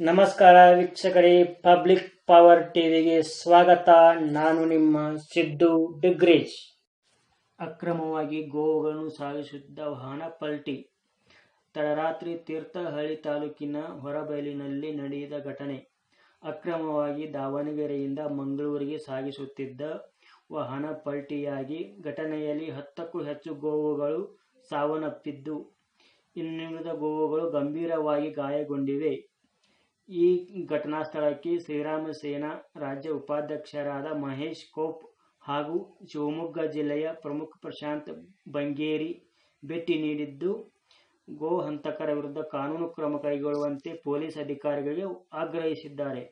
ನಮಸ್ಕಾರ ವೀಕ್ಷಕರೇ, public power ಟಿವಿಗೆ ಸ್ವಾಗತ. ನಾನು ನಿಮ್ಮ ಸಿದ್ದು ಡಿಗ್ರೇಜ್ ಅಕ್ರಮವಾಗಿ ಗೋವುಗಳನ್ನು ಸಾಗಿಸುತ್ತಿದ್ದ ವಾಹನ ಪಲ್ಟಿ. ತಡರಾತ್ರಿ ತೀರ್ಥಹಳ್ಳಿ ತಾಲೂಕಿನ ಹೊರಬಯಲಿನಲ್ಲಿ ನಡೆದ ಘಟನೆ. ಅಕ್ರಮವಾಗಿ ದಾವಣಗೆರೆಯಿಂದ ಮಂಗಳೂರಿಗೆ ಸಾಗಿಸುತ್ತಿದ್ದ ವಾಹನ ಪಲ್ಟಿಯಾಗಿ ಘಟನೆಯಲ್ಲಿ ಹತ್ತಕ್ಕೂ ಹೆಚ್ಚು ಗೋವುಗಳು ಸಾವನ್ನಪ್ಪಿದ್ದು ಇನ್ನುಳಿದ ಗೋವುಗಳು ಗಂಭೀರವಾಗಿ ಗಾಯಗೊಂಡಿವೆ. ಈ ಘಟನಾ ಸ್ಥಳಕ್ಕೆ ಶ್ರೀರಾಮ ಸೇನಾ ರಾಜ್ಯ ಉಪಾಧ್ಯಕ್ಷರಾದ ಮಹೇಶ್ ಕೋಪ್ ಹಾಗೂ ಶಿವಮೊಗ್ಗ ಜಿಲ್ಲೆಯ ಪ್ರಮುಖ ಪ್ರಶಾಂತ್ ಬಂಗೇರಿ ಭೇಟಿ ನೀಡಿದ್ದು, ಗೋ ಹಂತಕರ ವಿರುದ್ಧ ಕಾನೂನು ಕ್ರಮ ಕೈಗೊಳ್ಳುವಂತೆ ಪೊಲೀಸ್ ಅಧಿಕಾರಿಗಳಿಗೆ ಆಗ್ರಹಿಸಿದ್ದಾರೆ.